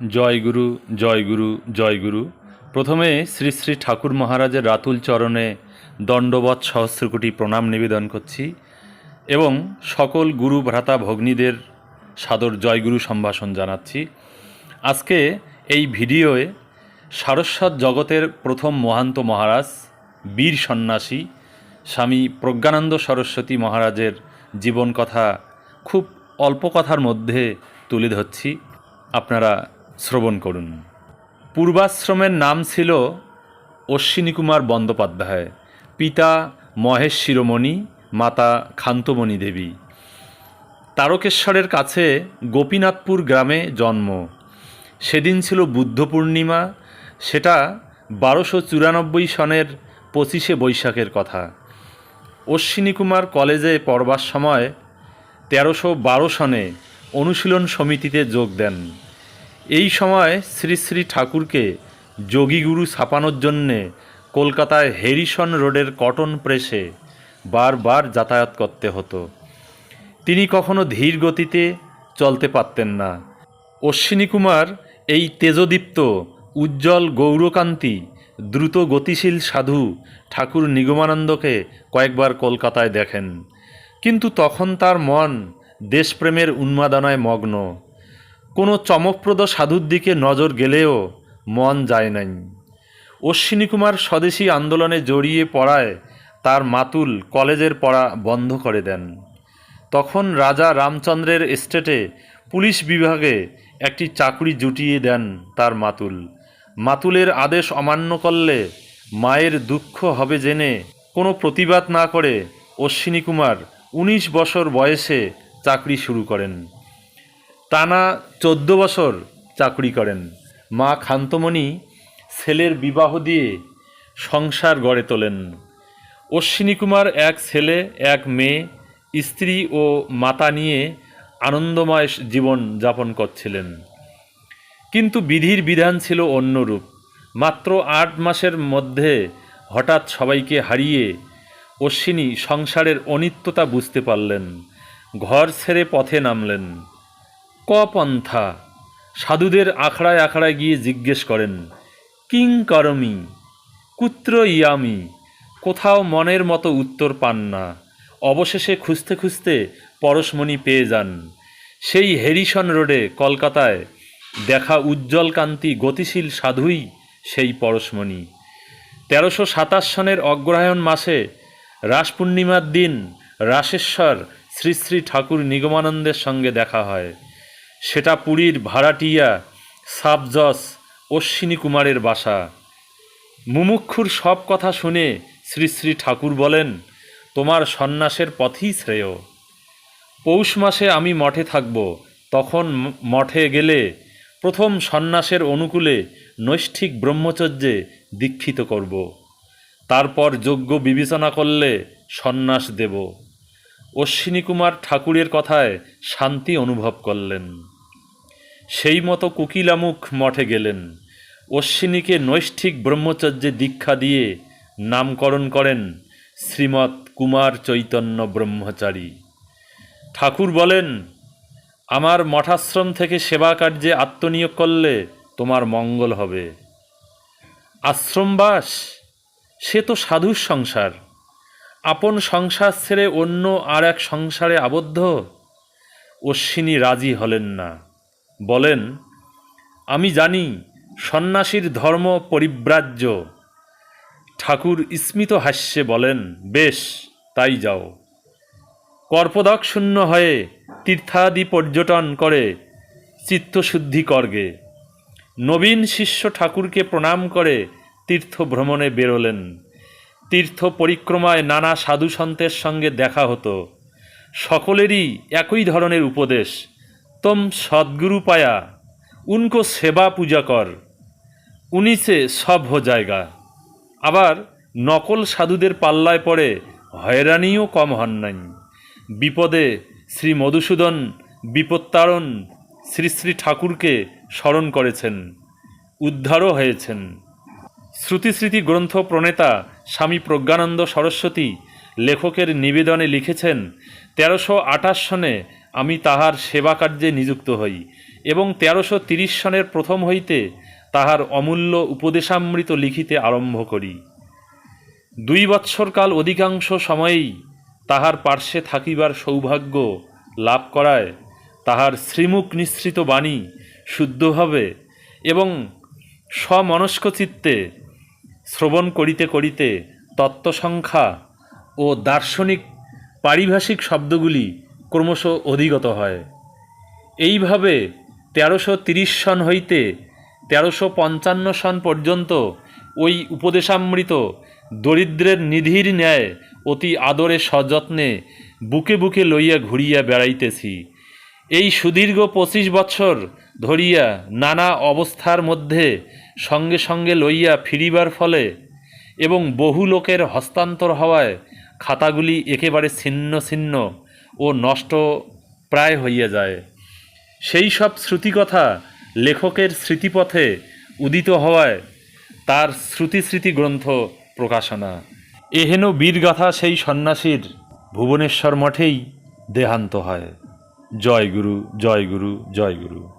জয়গুরু জয়গুরু জয়গুরু প্রথমে শ্রী শ্রী ঠাকুর মহারাজের রাতুল চরণে দণ্ডবৎ সহস্রকোটি প্রণাম নিবেদন করছি এবং সকল গুরু ভ্রাতা ভগ্নীদের সাদর জয়গুরু সম্ভাষণ জানাচ্ছি। আজকে এই ভিডিওয়ে সারস্বত জগতের প্রথম মহান্ত মহারাজ, বীর সন্ন্যাসী, স্বামী প্রজ্ঞানন্দ সরস্বতী মহারাজের জীবন কথা খুব অল্প কথার মধ্যে তুলে ধরছি। আপনারা শ্রবণ করুন। পূর্বাশ্রমের নাম ছিল অশ্বিনী কুমার বন্দ্যোপাধ্যায়। পিতা মহেশ শিরোমণি, মাতা খান্তমণি দেবী। তারকেশ্বরের কাছে গোপীনাথপুর গ্রামে জন্ম। সেদিন ছিল বুদ্ধ পূর্ণিমা, সেটা বারোশো চুরানব্বই সনের পঁচিশে বৈশাখের কথা। অশ্বিনী কুমার কলেজে পড়বার সময় তেরোশো বারো সনে অনুশীলন সমিতিতে যোগ দেন। এই সময় শ্রী শ্রী ঠাকুরকে যোগীগুরু ছাপানোর জন্যে কলকাতায় হেরিসন রোডের কটন প্রেসে বারবার যাতায়াত করতে হতো। তিনি কখনো ধীর গতিতে চলতে পারতেন না। অশ্বিনী কুমার এই তেজদীপ্ত, উজ্জ্বল গৌরকান্তি, দ্রুত গতিশীল সাধু ঠাকুর নিগমানন্দকে কয়েকবার কলকাতায় দেখেন। কিন্তু তখন তার মন দেশপ্রেমের উন্মাদনায় মগ্ন। কোনো চমকপ্রদ সাধুর দিকে নজর গেলেও মন যায় নাই। অশ্বিনী কুমার স্বদেশী আন্দোলনে জড়িয়ে পড়ায় তার মাতুল কলেজের পড়া বন্ধ করে দেন। তখন রাজা রামচন্দ্রের এস্টেটে পুলিশ বিভাগে একটি চাকরি জুটিয়ে দেন তার মাতুল। মাতুলের আদেশ অমান্য করলে মায়ের দুঃখ হবে জেনে কোনো প্রতিবাদ না করে অশ্বিনী কুমার উনিশ বছর বয়সে চাকরি শুরু করেন। টানা চোদ্দ বছর চাকরি করেন। মা খান্তমণি ছেলের বিবাহ দিয়ে সংসার গড়ে তোলেন। অশ্বিনী কুমার এক ছেলে, এক মেয়ে, স্ত্রী ও মাতা নিয়ে আনন্দময় জীবন যাপন করছিলেন। কিন্তু বিধির বিধান ছিল অন্যরূপ মাত্র আট মাসের মধ্যে হঠাৎ সবাইকে হারিয়ে অশ্বিনী সংসারের অনিত্যতা বুঝতে পারলেন। ঘর ছেড়ে পথে নামলেন। ক পন্থা? সাধুদের আখড়ায় আখড়ায় গিয়ে জিজ্ঞেস করেন, কিং করমি? কুত্র ইয়ামি? কোথাও মনের মতো উত্তর পান না। অবশেষে খুঁজতে খুঁজতে পরশমণি পেয়ে যান। সেই হেরিসন রোডে, কলকাতায় দেখা উজ্জ্বল কান্তি গতিশীল সাধুই সেই পরশমণি। তেরোশো সাতাশ সনের অগ্রহায়ণ মাসে রাস পূর্ণিমার দিন রাসেশ্বর শ্রী শ্রী ঠাকুর নিগমানন্দের সঙ্গে দেখা হয়। সেটা পুরীর ভাড়াটিয়া সাবজস অশ্বিনী কুমারের বাসা। মুমুক্ষুর সব কথা শুনে শ্রী শ্রী ঠাকুর বলেন, তোমার সন্ন্যাসের পথই শ্রেয়। পৌষ মাসে আমি মঠে থাকব, তখন মঠে গেলে প্রথম সন্ন্যাসের অনুকূলে নৈষ্ঠিক ব্রহ্মচর্যে দীক্ষিত করব। তারপর যোগ্য বিবেচনা করলে সন্ন্যাস দেব। অশ্বিনী কুমার ঠাকুরের কথায় শান্তি অনুভব করলেন। সেই মতো কুকিলামুখ মঠে গেলেন। অশ্বিনীকে নৈষ্ঠিক ব্রহ্মচর্যে দীক্ষা দিয়ে নামকরণ করেন শ্রীমৎ কুমার চৈতন্য ব্রহ্মচারী। ঠাকুর বলেন, আমার মঠাশ্রম থেকে সেবা কার্যে আত্মনিয়োগ করলে তোমার মঙ্গল হবে। আশ্রমবাস, সে তো সাধুর সংসার। আপন সংসার ছেড়ে অন্য আর এক সংসারে আবদ্ধ? অশ্বিনী রাজি হলেন না। বলেন, আমি জানি সন্ন্যাসীর ধর্ম পরিব্রাজ্য। ঠাকুর স্মিত হাস্যে বলেন, বেশ, তাই যাও। কর্পদক শূন্য হয়ে তীর্থাদি পর্যটন করে চিত্তশুদ্ধি করগে। নবীন শিষ্য ঠাকুরকে প্রণাম করে তীর্থ ভ্রমণে বেরোলেন। তীর্থ পরিক্রমায় নানা সাধু সন্তের সঙ্গে দেখা হতো। সকলেরই একই ধরনের উপদেশ। তোম সদ্গুরু পায়া উনকো সেবা পূজা কর উনিসে সব হো জায়গা। আবার নকল সাধুদের পাল্লায় পড়ে হয়রানিও কম হন নাই। বিপদে শ্রী মধুসূদন বিপত্তারণ শ্রী শ্রী ঠাকুরকে স্মরণ করেছেন, উদ্ধারও হয়েছেন। শ্রুতি স্মৃতি গ্রন্থ প্রণেতা স্বামী প্রজ্ঞানন্দ সরস্বতী লেখকের নিবেদনে লিখেছেন, তেরোশো আঠাশ সনে আমি তাহার সেবা কার্যে নিযুক্ত হই, এবং তেরোশো তিরিশ সনের প্রথম হইতে তাহার অমূল্য উপদেশামৃত লিখিতে আরম্ভ করি। দুই বৎসরকাল অধিকাংশ সময়েই তাহার পার্শ্বে থাকিবার সৌভাগ্য লাভ করায় তাহার শ্রীমুখ নিঃসৃত বাণী শুদ্ধভাবে এবং সমনস্ক চিত্তে শ্রবণ করিতে করিতে তত্ত্বসংখ্যা ও দার্শনিক পারিভাষিক শব্দগুলি ক্রমশ অধিগত হয়। এইভাবে তেরোশো তিরিশ সন হইতে তেরোশো পঞ্চান্ন সন পর্যন্ত ওই উপদেশামৃত দরিদ্রের নিধির ন্যায় অতি আদরে সযত্নে বুকে বুকে লইয়া ঘুরিয়া বেড়াইতেছি। এই সুদীর্ঘ পঁচিশ বৎসর ধরিয়া নানা অবস্থার মধ্যে সঙ্গে সঙ্গে লইয়া ফিরিবার ফলে এবং বহু লোকের হস্তান্তর হওয়ায় খাতাগুলি একেবারে ছিন্ন ছিন্ন ও নষ্ট প্রায় হইয়া যায়। সেই সব শ্রুতিকথা লেখকের স্মৃতিপথে উদিত হওয়ায় তার শ্রুতি স্মৃতি গ্রন্থ প্রকাশনা। এহেন বীরগাথা সেই সন্ন্যাসীর ভুবনেশ্বর মঠেই দেহান্ত হয়। জয় গুরু জয় গুরু জয় গুরু।